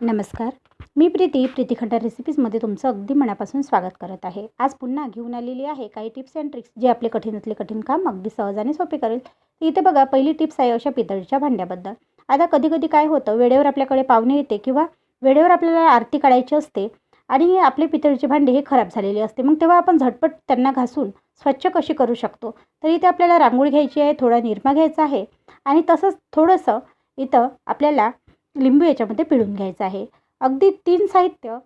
नमस्कार. मी प्रीती प्रीतीखंडा रेसिपीजमध्ये तुमचं अगदी मनापासून स्वागत करत आहे. आज पुन्हा घेऊन आलेली आहे काही टिप्स अँड ट्रिक्स जे आपले कठीणातले कठीण काम अगदी सहज आणि सोपे करेल. इथे बघा पहिली टिप्स आहे अशा पितळीच्या भांड्याबद्दल. आता कधी कधी काय होतं वेळेवर आपल्याकडे पाहुणे येते किंवा वेळेवर आपल्याला आरती काढायची असते आणि आपले पितळीचे भांडे हे खराब झालेले असते. मग तेव्हा आपण झटपट त्यांना घासून स्वच्छ कशी करू शकतो? तर इथे आपल्याला रांगोळी घ्यायची आहे थोडा निरमा घ्यायचा आहे आणि तसंच थोडंसं इथं आपल्याला लिंबू याच्यामध्ये पिळून घ्यायचं आहे. अगदी तीन साहित्य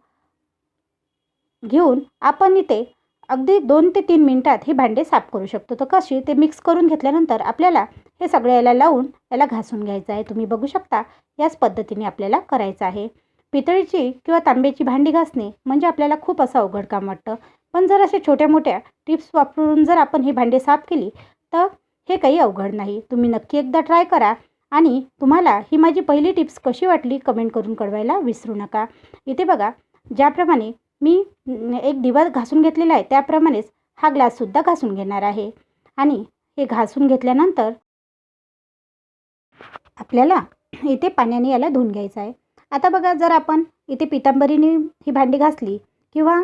घेऊन आपण इथे अगदी दोन ते तीन मिनटात ही भांडे साफ करू शकतो. तर कशी ते मिक्स करून घेतल्यानंतर आपल्याला हे सगळं याला लावून याला घासून घ्यायचं आहे. तुम्ही बघू शकता याच पद्धतीने आपल्याला करायचं आहे. पितळीची किंवा तांब्याची भांडी घासणे म्हणजे आपल्याला खूप असं अवघड काम वाटतं. पण जर असे छोट्या मोठ्या टिप्स वापरून जर आपण ही भांडे साफ केली तर हे काही अवघड नाही. तुम्ही नक्की एकदा ट्राय करा. आणि तुम्हाला ही माझी पहिली टिप्स कशी वाटली कमेंट करून कळवायला विसरू नका. इथे बघा ज्याप्रमाणे मी एक दिवा घासून घेतलेला आहे त्याप्रमाणेच हा ग्लाससुद्धा घासून घेणार आहे. आणि हे घासून घेतल्यानंतर आपल्याला इथे पाण्याने याला धुवून घ्यायचं आहे. आता बघा जर आपण इथे पितांबरीने ही भांडी घासली किंवा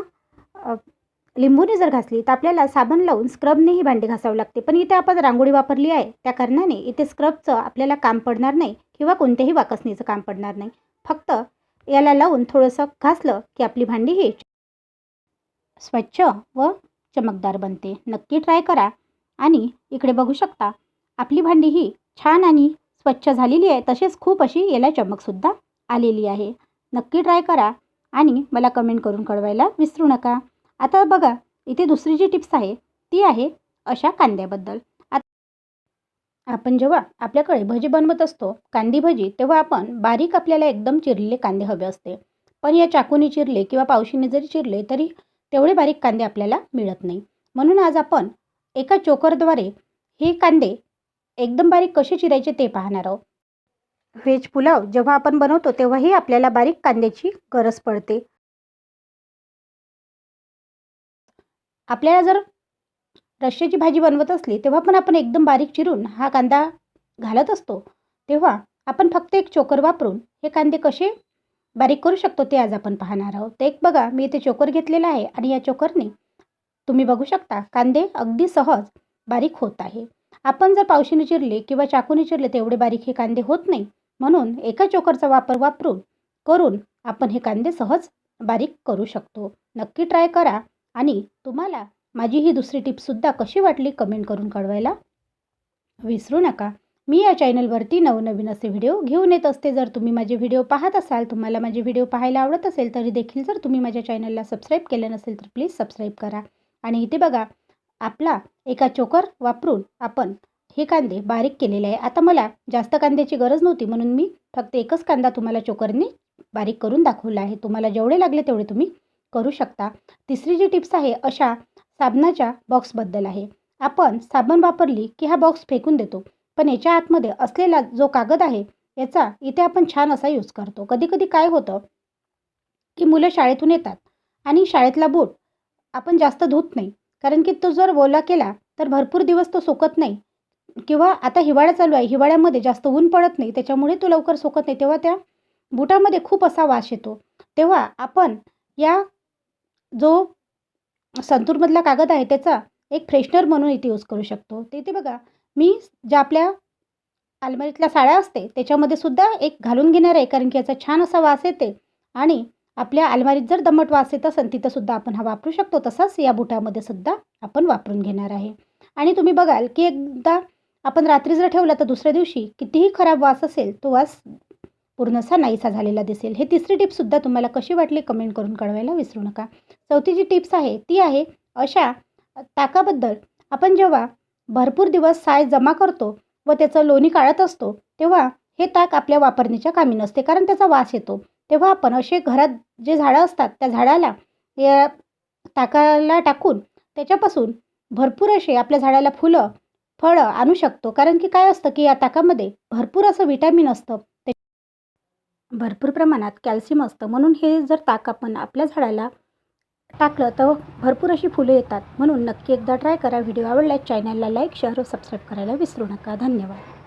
लिंबूने जर घासली तर आपल्याला साबण लावून स्क्रबने ही भांडी घासावी लागते. पण इथे आपण रांगोळी वापरली आहे. त्या कारणाने इथे स्क्रबचं आपल्याला काम पडणार नाही किंवा कोणत्याही वाकसणीचं काम पडणार नाही. फक्त याला लावून थोडंसं घासलं की आपली भांडी ही स्वच्छ व चमकदार बनते. नक्की ट्राय करा आणि इकडे बघू शकता आपली भांडी ही छान आणि स्वच्छ झालेली आहे. तसेच खूप अशी याला चमकसुद्धा आलेली आहे. नक्की ट्राय करा आणि मला कमेंट करून कळवायला विसरू नका. आता बघा इथे दुसरी जी टिप्स आहे ती आहे अशा कांद्याबद्दल. आत- आपण जेव्हा आपल्याकडे भजी बनवत असतो कांदी भजी तेव्हा आपण बारीक आपल्याला एकदम चिरलेले कांदे हवे असते. पण या चाकूने चिरले किंवा पावशीने जरी चिरले तरी तेवढे बारीक कांदे आपल्याला मिळत नाही. म्हणून आज आपण एका चोकरद्वारे हे कांदे एकदम बारीक कसे चिरायचे ते पाहणार आहोत. व्हेज पुलाव जेव्हा आपण बनवतो तेव्हाही आपल्याला बारीक कांद्याची गरज पडते. आपल्याला जर रश्श्याची भाजी बनवत असली तेव्हा पण आपण एकदम बारीक चिरून हा कांदा घालत असतो. तेव्हा आपण फक्त एक चोकर वापरून हे कांदे कसे बारीक करू शकतो ते आज आपण पाहणार आहोत. तर एक बघा मी इथे चोकर घेतलेला आहे आणि या चोकरने तुम्ही बघू शकता कांदे अगदी सहज बारीक होत आहे. आपण जर पावशीने चिरले किंवा चाकूने चिरले तेवढे बारीक हे कांदे होत नाही. म्हणून एका चोकरचा वापर वापरून करून आपण हे कांदे सहज बारीक करू शकतो. नक्की ट्राय करा. आणि तुम्हाला माझी ही दुसरी टिपसुद्धा कशी वाटली कमेंट करून कळवायला? विसरू नका. मी या चॅनलवरती नवनवीन असे व्हिडिओ घेऊन येत असते. जर तुम्ही माझे व्हिडिओ पाहत असाल तुम्हाला माझे व्हिडिओ पाहायला आवडत असेल तरी देखील जर तुम्ही माझ्या चॅनलला सबस्क्राईब केलं नसेल तर प्लीज सबस्क्राईब करा. आणि इथे बघा आपला एका चोकर वापरून आपण हे कांदे बारीक केलेले आहे. आता मला जास्त कांद्याची गरज नव्हती म्हणून मी फक्त एकच कांदा तुम्हाला चोकरने बारीक करून दाखवला आहे. तुम्हाला जेवढे लागले तेवढे तुम्ही करू शकता. तिसरी जी टिप्स आहे अशा साबणाच्या बॉक्सबद्दल आहे. आपण साबण वापरली की हा बॉक्स फेकून देतो. पण याच्या आतमध्ये असलेला जो कागद आहे याचा इथे आपण छान असा यूज करतो. कधी कधी काय होतं की मुलं शाळेतून येतात आणि शाळेतला बूट आपण जास्त धुत नाही. कारण की तो जर ओला केला तर भरपूर दिवस तो सुकत नाही. किंवा आता हिवाळा चालू आहे. हिवाळ्यामध्ये जास्त ऊन पडत नाही. त्याच्यामुळे तो लवकर सुकत नाही. तेव्हा त्या बुटामध्ये खूप असा वास येतो. तेव्हा आपण या जो संतूरमधला कागद आहे त्याचा एक फ्रेशनर म्हणून इथे यूज करू शकतो. ते इथे बघा मी ज्या आपल्या अलमारीतल्या साड्या असते त्याच्यामध्ये सुद्धा एक घालून घेणार आहे कारण की याचा छान असा वास येते. आणि आपल्या अलमारीत जर दमट वास येत असेल तिथंसुद्धा आपण हा वापरू शकतो. तसाच या बुटामध्ये सुद्धा आपण वापरून घेणार आहे. आणि तुम्ही बघाल की एकदा आपण रात्री जर ठेवला तर दुसऱ्या दिवशी कितीही खराब वास असेल तो वास पूर्णसा नाहीसा झालेला दिसेल. हे तिसरी टिप्ससुद्धा तुम्हाला कशी वाटली कमेंट करून कळवायला विसरू नका. चौथी जी टिप्स आहे ती आहे अशा ताकाबद्दल आपण जेव्हा भरपूर दिवस साय जमा करतो व त्याचं लोणी काढत असतो तेव्हा हे ताक आपल्या वापरण्याच्या कामी नसते कारण त्याचा वास येतो. तेव्हा आपण असे घरात जे झाडं असतात त्या झाडाला या ताकाला टाकून त्याच्यापासून भरपूर असे आपल्या झाडाला फुलं फळं आणू शकतो. कारण की काय असतं की या ताकामध्ये भरपूर असं विटॅमिन असतं. भरपूर प्रमाणात कॅल्शियम असतं. म्हणून हे जर ताक आपण आपल्या झाडाला टाकलं तर भरपूर अशी फुलं येतात. म्हणून नक्की एकदा ट्राय करा. व्हिडिओ आवडल्यास चॅनलला लाईक शेअर व सबस्क्राईब करायला विसरू नका. धन्यवाद.